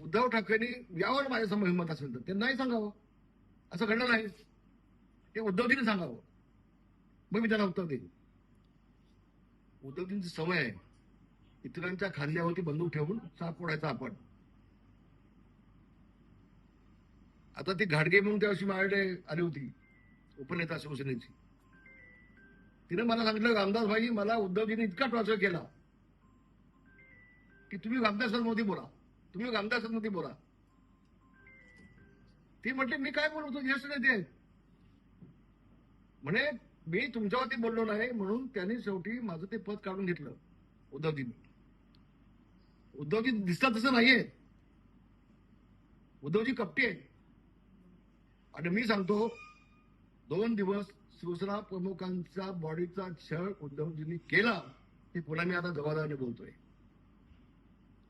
उद्धव ठाकरेंनी यावर माझ्यासमोर हिंमत असेल तर त्यांनाही सांगावं. असं घडलं नाही. ते उद्धवजीने सांगावं. मग मी त्यांना उत्तर देईन. उद्धवजींची सवय आहे. इतरांच्या खांद्यावरती बंदूक ठेवून साप फोडायचा आपण. आता ती घाडगे म्हणून त्या वर्षी माझ्याकडे आली होती. उपनेता शिवसेनेची. तिने मला सांगितलं रामदास भाई मला उद्धवजीने इतका टॉर्चर केला की तुम्ही रामदास मोदी बोला. तुम्ही रामदासांमध्ये बोला. ती म्हटली मी काय बोलतो यश नेते म्हणे मी तुमच्यावरती बोललो नाही म्हणून त्यांनी शेवटी माझं ते पद काढून घेतलं उद्धवजींनी. उद्धवजी दिसतात तसं नाहीये. उद्धवजी कपटी आहे आणि मी सांगतो दोन दिवस शिवसेना प्रमुखांचा बॉडीचा छळ उद्धवजींनी केला हे पुन्हा मी आता जबाबदारीने बोलतोय.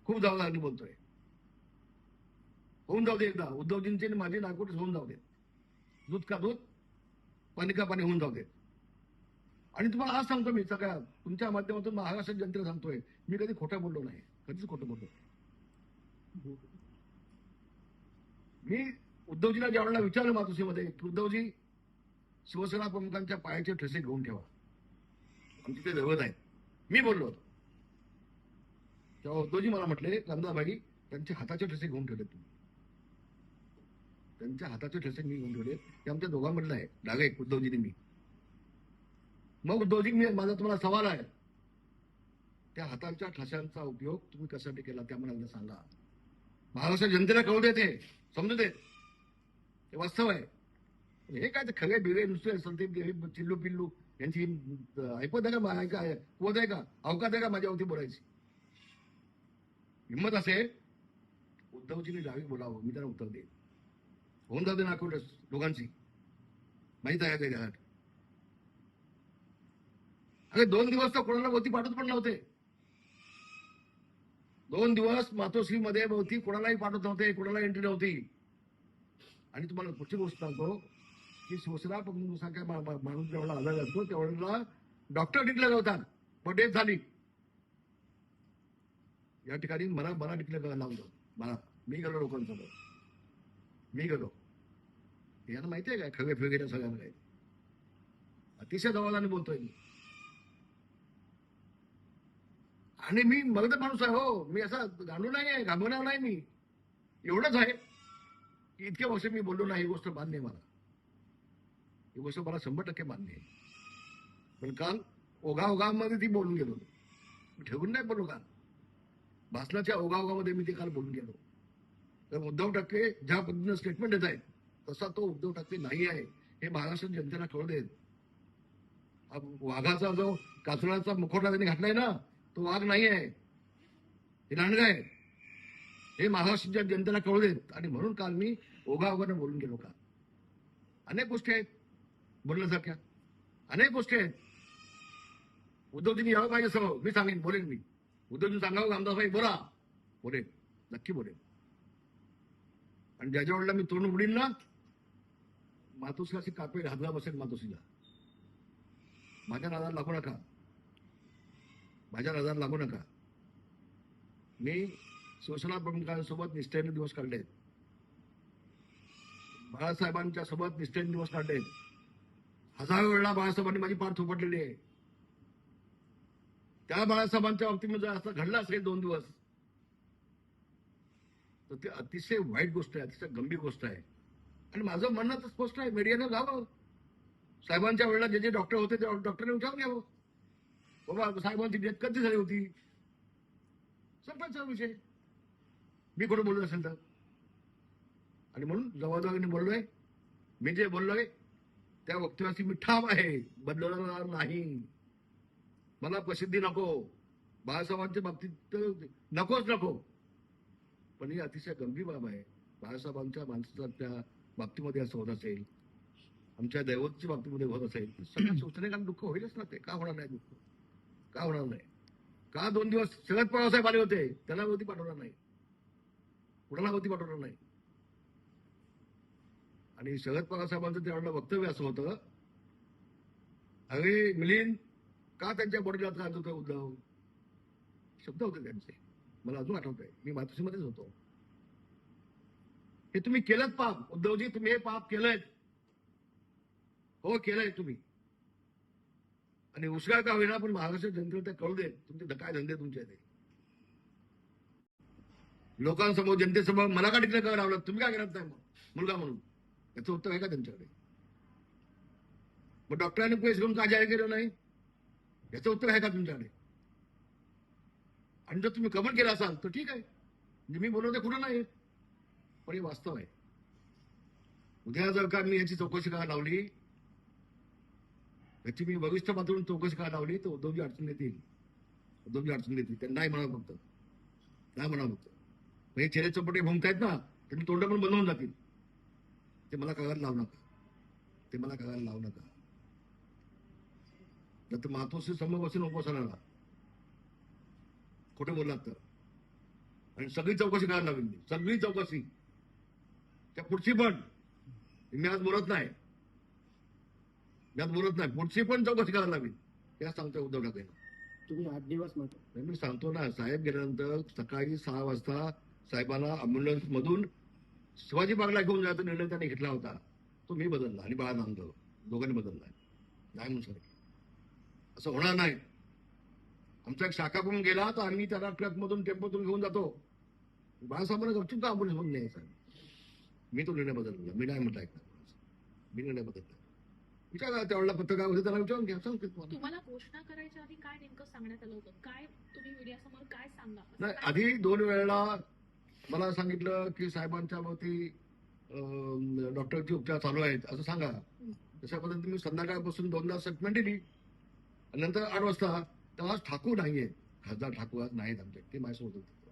खूप जबाबदारीने बोलतोय. होऊन जाऊ दे एकदा. उद्धवजींचे आणि माझे नागपूर होऊन जाऊ दे. दूध का दूध पाणी का पाणी होऊन जाऊ दे. आणि तुम्हाला आज सांगतो मी सगळ्या तुमच्या माध्यमातून महाराष्ट्र जनतेला सांगतोय मी कधी खोटं बोललो नाही. कधीच खोटं बोललो मी उद्धवजीला ज्या वेळेला विचारलं मातुसीमध्ये की उद्धवजी शिवसेना प्रमुखांच्या पायाचे ठसे घेऊन ठेवा. आमची ते दैवत आहे मी बोललो होतो. तेव्हा उद्धवजी मला म्हटले रामदासभाई त्यांचे हाताचे ठसे घेऊन ठेवले तुम्ही. त्यांच्या हाताचे ठसे मी घेऊन ठेवले. हे आमच्या दोघांमधलं आहे. डाग आहे उद्धवजीने मी. मग उद्धवजी मी माझा तुम्हाला सवाल आहे. त्या हातांच्या ठशांचा उपयोग तुम्ही कशासाठी केला? त्या मला सांगा. महाराष्ट्र जनतेला कळू दे ते. समजू दे. ते वास्तव आहे. हे काय ते खरे बिरे नुसते संदीप देवी चिल्लू पिल्लू यांची ऐपत आहे का ऐका आहे का आहे का? अवकात आहे का माझ्यावरती बोलायची? हिंमत असेल? उद्धवजीने डावी बोलावं. मी त्यांना उत्तर देईन. होऊन जाते ना नाकोटच दोघांची माहीत आहे का घरात अरे दोन दिवस तर कोणाला भोवती पाठवत पण नव्हते दोन दिवस मातोश्री मध्ये भोवती कोणालाही पाठवत नव्हते कोणाला एंट्री नव्हती आणि तुम्हाला पुढची गोष्ट सांगतो की शिवसेना पण मा- माणूस जेवढा आजार असतो तेवढ्याला डॉक्टर डिक्लेअर होतात पण डेथ झाली या ठिकाणी मला मला डिक्लेअर करायला लावलं मला मी गेलो लोकांसोबत मी गेलो यांना माहिती आहे काय खगे फेगे सगळ्यांना काय अतिशय दवालाने बोलतोय मी. आणि मी मग माणूस आहे हो मी असा गांडू नाही आहे घाबरणार नाही मी. एवढंच आहे. की इतके वर्ष मी बोललो नाही ही गोष्ट मान्य आहे मला. ही गोष्ट मला शंभर टक्के मान्य आहे. पण काल ओघा ओघामध्ये ती बोलून गेलो. मी ठेवून नाही बोलू काल. भाषणाच्या ओघाओघामध्ये मी ते काल बोलून गेलो. तर उद्धव ठाकरे ज्या पद्धतीनं स्टेटमेंट देत आहेत तसा तो उद्धव ठाकरे नाही आहे हे महाराष्ट्र जनतेला कळू देत. वाघाचा जो कासुराचा मुखोटा त्यांनी घातलाय ना तो वाघ नाही आहे. हे लांडगा आहे हे महाराष्ट्राच्या जनतेला कळू देत. आणि म्हणून काल मी ओघाओघानं बोलून गेलो का अनेक गोष्टी आहेत बोलण्यासारख्या. अनेक गोष्टी आहेत. उद्धवजींनी यावं पाहिजे सर्व मी सांगेन बोलेन मी. उद्धवजी सांगावं रामदासभाई बोला. बोलेन. नक्की बोलेन. आणि ज्याच्या वडिला मी तोंड उडीन ना मातोश्रीची कापे हादरा बसेल मातोश्रीला. माझ्या राजाला लागू नका. माझ्या राजाला लागू नका. मी शिवसेना प्रमुखांसोबत निष्ठेने दिवस काढले बाळासाहेबांच्या सोबत निष्ठेने दिवस काढले हजारो वेळा बाळासाहेबांनी माझी पाठ थोपटलेली आहे. त्या बाळासाहेबांच्या बाबतीमध्ये म्हणजे जर असं घडलं असेल दोन दिवस. तर ते अतिशय वाईट गोष्ट आहे अतिशय गंभीर गोष्ट आहे. आणि माझं म्हणणं तर स्पष्ट आहे मीडियानं जावं साहेबांच्या वेळेला जे जे डॉक्टर होते ते डॉक्टरने विचारून घ्यावं. बाबा साहेबांची डेथ कधी झाली होती? संपायचा विषय. मी कुठं बोललो असेल तर. आणि म्हणून जबाबदारीने बोललोय. मी जे बोललोय त्या वक्तव्याची मी ठाम आहे. बदलणार नाही. मला प्रसिद्धी नको. बाळासाहेबांच्या बाबतीत तर नकोच नको. पण ही अतिशय गंभीर बाब आहे. बाळासाहेबांच्या माणसाच्या बाबतीमध्ये असं होत असेल आमच्या दैवतच्या बाबतीमध्ये होत असेल सगळ्या शिवसेनेला दुःख होईलच ना ते. का होणार नाही दुःख? का होणार नाही? का दोन दिवस शरद पवार साहेब आले होते? त्याला होती पाठवणार नाही. कुणाला होती पाठवणार नाही? आणि शरद पवार साहेबांचं त्यावेळेला वक्तव्य असं होतं अरे मिलिंद का त्यांच्या बॉडीला त्रास होतो उद्धव? शब्द होते त्यांचे. मला अजून आठवत आहे मी मातोश्रीमध्येच होतो. हे तुम्ही केलं पाप. उद्धवजी तुम्ही हे पाप केलंय. हो केलंय तुम्ही. आणि उशिरा का होईना पण महाराष्ट्र जनतेला ते कळू दे. तुमचे काय धंदे तुमचे ते लोकांसमोर जनतेसमोर मला का टिकलं करावं लागलं? तुम्ही काय करत नाही? मग मुलगा म्हणून. याचं उत्तर आहे का त्यांच्याकडे? मग डॉक्टरांनी पैसे घेऊन का जाहीर केलं नाही? याचं उत्तर आहे का तुमच्याकडे? आणि जर तुम्ही कमेंट केला असाल तर ठीक आहे. म्हणजे मी बोलवते कुठं नाही पण हे वास्तव आहे. उद्या जर का मी याची चौकशी का लावली याची मी वरिष्ठ पातळीवर चौकशी का लावली तर उद्धवजी अडचण येतील. उद्धवजी अडचण येतील. त्यांना नाही म्हणा फक्त. नाही म्हणा फक्त. मग हे चेहरे चौपटे भुंकतायत ना त्यांनी तोंड पण बनवून जातील. ते मला करायला लावू नका. ते मला करायला लावू नका. तर मातोश्री समोर बसून उपोषणाला खोटं बोललात तर. आणि सगळी चौकशी करायला लागली सगळी चौकशी. त्या पुढची पण. मी आज बोलत नाही. मी आज बोलत नाही. पुढची पण चौकशी करायला लावेल त्या सांगतो उद्धव ठाकरे तुम्ही आठ दिवस म्हणतो. मी सांगतो ना साहेब गेल्यानंतर सकाळी सहा वाजता साहेबांना अम्ब्युलन्स मधून शिवाजी बागला घेऊन जायचा निर्णय त्यांनी घेतला होता. तो मी बदलला आणि बाळा नांदव दोघांनी बदलला. नाही म्हणून सांगितलं. असं होणार नाही. आमचा एक शाखा पण गेला तर आम्ही त्याला ट्रक मधून टेम्पोतून घेऊन जातो. बाळासाहेबांना गपचूप का अम्ब्युलन्स मधून न्यायचा? मी तो निर्णय बदलला. मी नाही म्हटलं ऐकणार मी निर्णय बदलला. विचारा त्यावेळेला पत्रकार होते त्याला विचारून घ्या. सांगते तुम्हाला. घोषणा करायच्या आधी काय नेमकं सांगण्यात आलं होतं? काय तुम्ही मीडियासमोर काय सांगा? नाही आधी दोन वेळेला मला सांगितलं की साहेबांच्या वरती डॉक्टरचे उपचार चालू आहेत. असं सांगा. तशा पद्धतीने मी संध्याकाळपासून दोनदा स्टेटमेंट दिली. नंतर आठ वाजता तेव्हा ठाकूर नाहीये खासदार ठाकूर आज नाहीत आमचे. ते माझ्यासोबत होते.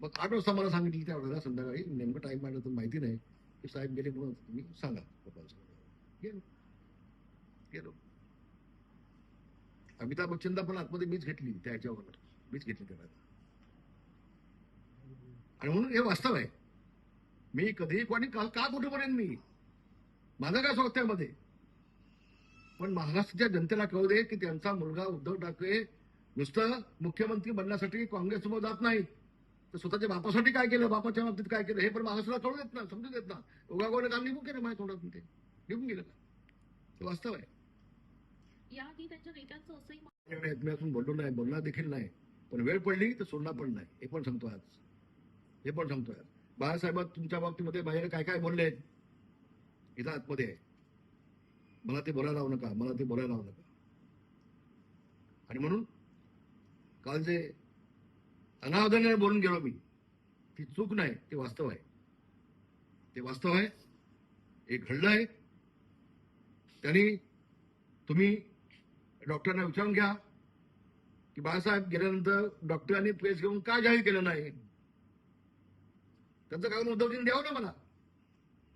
मग आठ वाजता मला सांगितलं त्यावेळेला संध्याकाळी नेमकं टाईम आहे तर माहिती नाही. की साहेब गेले म्हणून तुम्ही सांगा. पप्पांसमोर. गेलो. गेलो. अमिताभ बच्चनला पण आतमध्ये मीच घेतली त्या ह्याच्यावर मीच घेतली त्याला. आणि म्हणून हे वास्तव आहे. मी कधी कोणी काल का कुठे म्हणेन मी? माझं काय स्वागत त्यामध्ये पण महाराष्ट्राच्या जनतेला कळू दे की त्यांचा मुलगा उद्धव ठाकरे नुसतं मुख्यमंत्री बनण्यासाठी काँग्रेससमोर जात नाहीत. तर स्वतःच्या बापासाठी काय केलं? बापाच्या बाबतीत काय केलं? हे पण महाराष्ट्राला कळू देत ना समजू देत ना उगागोने काम निघून केलं माझ्या तोंडातून ते. निघून गेलं का? हे वास्तव आहे. मा- अजून बोललो नाही बोलणार देखील नाही. पण वेळ पडली तर सोडणार पण नाही. हे पण सांगतो आज. हे पण सांगतो आज. बाळासाहेब तुमच्या बाबतीमध्ये माझ्याकडे काय काय बोलले? इथं आतमध्ये. आहे मला ते बोलायला लावू नका मला ते बोलायला लावू नका. आणि म्हणून काल जे अनावधानाने बोलून गेलो मी. ती चूक नाही ते वास्तव आहे. ते वास्तव आहे. हे घडलं आहे. त्यांनी तुम्ही डॉक्टरांना विचारून घ्या की बाळासाहेब गेल्यानंतर डॉक्टरांनी प्रेस घेऊन का जाहीर केलं नाही? त्यांचं कारण उद्धवजीने द्यावं ना मला?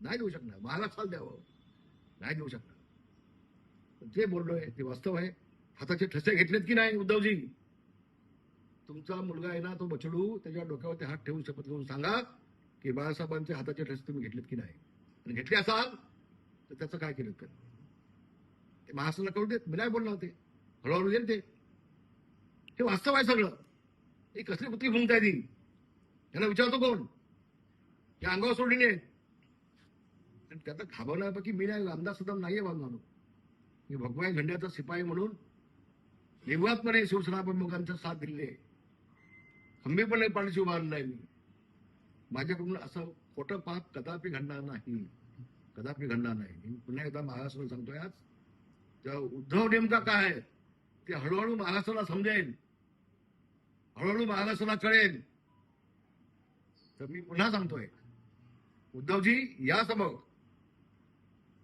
नाही देऊ शकणार. महाराष्ट्राला द्यावं. नाही देऊ शकणार. जे बोललोय ते वास्तव आहे. हाताचे ठसे घेतलेत की नाही उद्धवजी? तुमचा मुलगा आहे ना तो बछडू त्याच्या डोक्यावरती हात ठेवून शपथ घेऊन सांगा की बाळासाहेबांचे हाताचे ठसे तुम्ही घेतलेत की नाही? आणि घेतले असाल तर त्याचं काय केलं का ते महाराष्ट्राला कळू देत मी नाही बोलणार ते. हळूहळू येईल ते. हे वास्तव आहे सगळं. हे कसली कुत्री भूमिका ती यांना विचारतो कोण? हे अंगावर सोडून. नाही आणि त्याचा घाबरण्यापैकी मी नाही अंदाज सुद्धा नाहीये बांधणार मी भगवान झंड्याचा शिपाई म्हणून निर्वातपणे शिवसेना प्रमुखांचा साथ दिलेली आहे. हमी पण नाही पाण्याची नाही मी. माझ्याकडून असं खोटं पाप कदापि घडणार नाही. कदापि घडणार नाही. मी पुन्हा एकदा महाराष्ट्राला सांगतोय आज त्या उद्धव नेमका काय आहे? ते हळूहळू महाराष्ट्राला समजेल. हळूहळू महाराष्ट्राला कळेल. तर मी पुन्हा सांगतोय उद्धवजी या समोर.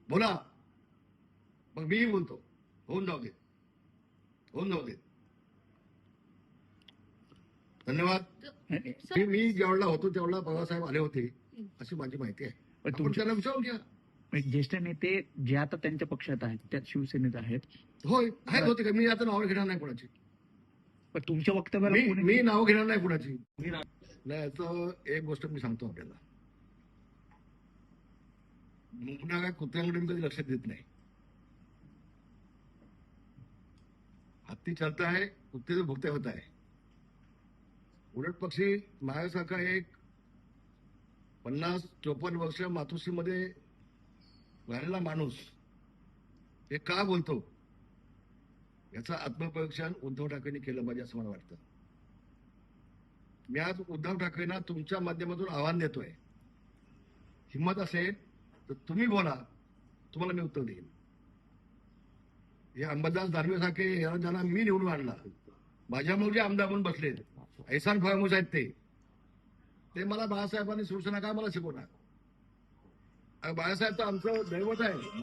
बोला. मग मीही बोलतो. होऊन जाऊ देत होऊन जाऊ देत धन्यवाद. मी ज्यावेळेला होतो त्यावेळेला बाबासाहेब आले होते. अशी माझी माहिती आहे. पण आपण त्यांना विचारून घ्या. ज्येष्ठ नेते जे आता त्यांच्या पक्षात आहेत त्यात शिवसेनेत आहेत. होय आहेत होते का? मी आता नावं घेणार नाही कोणाची. पण तुमच्या वक्तव्याला मी नाव घेणार नाही कुणाची. नाही याचं एक गोष्ट मी सांगतो आपल्याला. मुंगना काय कुत्र्यांकडे मी कधी लक्ष देत नाही. हत्ती चालता आहे कुत्ते भुगते होत आहे. उलट पक्षी माझ्यासारखा एक पन्नास चोपन्न वर्ष मातोश्रीमध्ये राहिलेला माणूस हे का बोलतो? याचं आत्मपरीक्षण उद्धव ठाकरेंनी केलं पाहिजे असं मला वाटतं. मी आज उद्धव ठाकरेंना तुमच्या माध्यमातून आव्हान देतोय. हिंमत असेल तर तुम्ही बोला. तुम्हाला मी उत्तर देईन. हे अंबादास दानवेसारखे याला ज्यांना मी निवडून आणला. माझ्यामुळे जे आमदार म्हणून बसले ऐसान फळमुस आहेत ते. ते मला बाळासाहेबांनी सूचना काय मला शिकवणार? बाळासाहेब तर आमचं दैवत आहे.